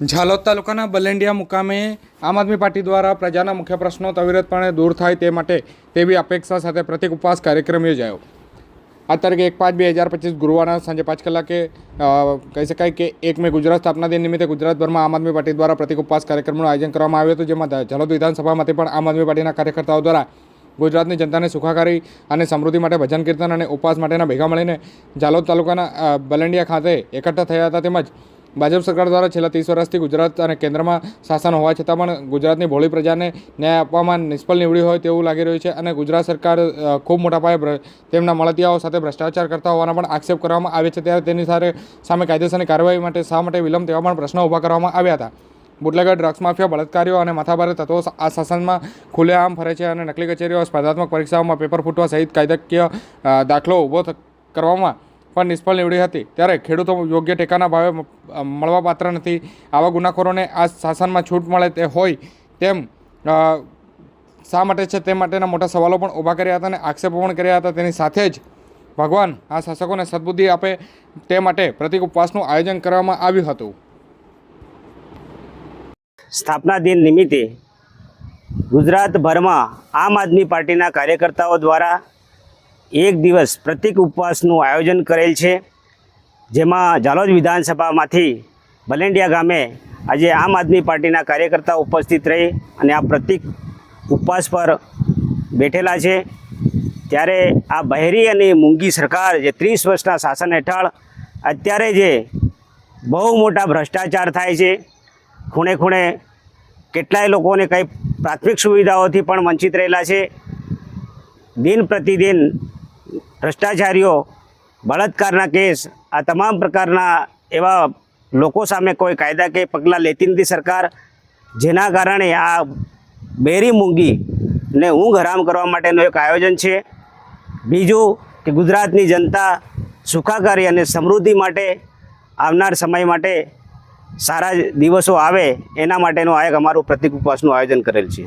ઝાલોદ તાલુકાના બલેન્ડિયા મુકામે આમ આદમી પાર્ટી દ્વારા પ્રજાના મુખ્ય પ્રશ્નો અવિરતપણે દૂર થાય તે માટે તેવી અપેક્ષા સાથે પ્રતિક ઉપવાસ કાર્યક્રમ યોજાયો. આ તારીખે એક પાંચ બે હજાર પચીસ ગુરુવારના સાંજે પાંચ કલાકે કહી શકાય કે એક મે ગુજરાત સ્થાપના દિન નિમિત્તે ગુજરાતભરમાં આમ આદમી પાર્ટી દ્વારા પ્રતિક ઉપવાસ કાર્યક્રમનું આયોજન કરવામાં આવ્યું હતું, જેમાં ઝાલોદ વિધાનસભામાંથી પણ આમ આદમી પાર્ટીના કાર્યકર્તાઓ દ્વારા ગુજરાતની જનતાને સુખાકારી અને સમૃદ્ધિ માટે ભજન કીર્તન અને ઉપવાસ માટેના ભેગા મળીને ઝાલોદ તાલુકાના બલેન્ડિયા ખાતે એકઠા થયા હતા. તેમજ ભાજપ સરકાર દ્વારા છેલ્લા ત્રીસ વર્ષથી ગુજરાત અને કેન્દ્રમાં શાસન હોવા છતાં પણ ગુજરાતની ભોળી પ્રજાને ન્યાય આપવામાં નિષ્ફળ નીવડી હોય તેવું લાગી રહ્યું છે અને ગુજરાત સરકાર ખૂબ મોટા પાયે તેમના મળતિયાઓ સાથે ભ્રષ્ટાચાર કરતા હોવાના પણ આક્ષેપ કરવામાં આવે છે. ત્યારે તેની સાથે સામે કાયદેસરની કાર્યવાહી માટે શા માટે વિલંબ તેવા પણ પ્રશ્નો ઊભા કરવામાં આવ્યા હતા. બુટલેગર ડ્રગ્સ માફિયા, બળાત્કારીઓ અને માથાભારે તત્વો આ શાસનમાં ખુલ્લેઆમ ફરે છે અને નકલી કચેરીઓ, સ્પર્ધાત્મક પરીક્ષાઓમાં પેપર ફૂટવા સહિત કાયદાકીય દાખલો ઊભો કરવામાં પણ નિષ્ફળ નીવડી હતી ત્યારે ખેડૂતો યોગ્ય ટેકાના ભાવે મ- અ, મળવા પાત્ર નથી. આવા ગુનાખોરોને આ શાસનમાં છૂટ મળે તે હોય તેમ શા માટે છે તે માટેના મોટા સવાલો પણ ઊભા કર્યા હતા અને આક્ષેપો પણ કર્યા હતા. તેની સાથે જ ભગવાન આ શાસકોને સદબુદ્ધિ આપે તે માટે પ્રતિક ઉપવાસનું આયોજન કરવામાં આવ્યું હતું. સ્થાપના દિન નિમિત્તે ગુજરાતભરમાં આમ આદમી પાર્ટીના કાર્યકર્તાઓ દ્વારા એક દિવસ પ્રતિક ઉપવાસનું આયોજન કરેલ છે, જેમાં ઝાલોદ વિધાનસભામાંથી બલેન્ડિયા ગામે આજે આમ આદમી પાર્ટીના કાર્યકર્તા ઉપસ્થિત રહી અને આ પ્રતિક ઉપવાસ પર બેઠેલા છે. ત્યારે આ બહેરી અને મૂંગી સરકાર જે ત્રીસ વર્ષના શાસન હેઠળ અત્યારે જે બહુ મોટા ભ્રષ્ટાચાર થાય છે, ખૂણે ખૂણે કેટલાય લોકોને કંઈ પ્રાથમિક સુવિધાઓથી પણ વંચિત રહેલા છે. દિન પ્રતિદિન ભ્રષ્ટાચારીઓ, બળાત્કારના કેસ, આ તમામ પ્રકારના એવા લોકો સામે કોઈ કાયદા કે પગલાં લેતી નથી સરકાર, જેના કારણે આ બેરી મૂંગી ને ઊંઘ હરામ કરવા માટેનું એક આયોજન છે. બીજું કે ગુજરાતની જનતા સુખાકારી અને સમૃદ્ધિ માટે આવનાર સમય માટે સારા દિવસો આવે એના માટેનું આ એક અમારું પ્રતિક ઉપવાસનું આયોજન કરેલ છે.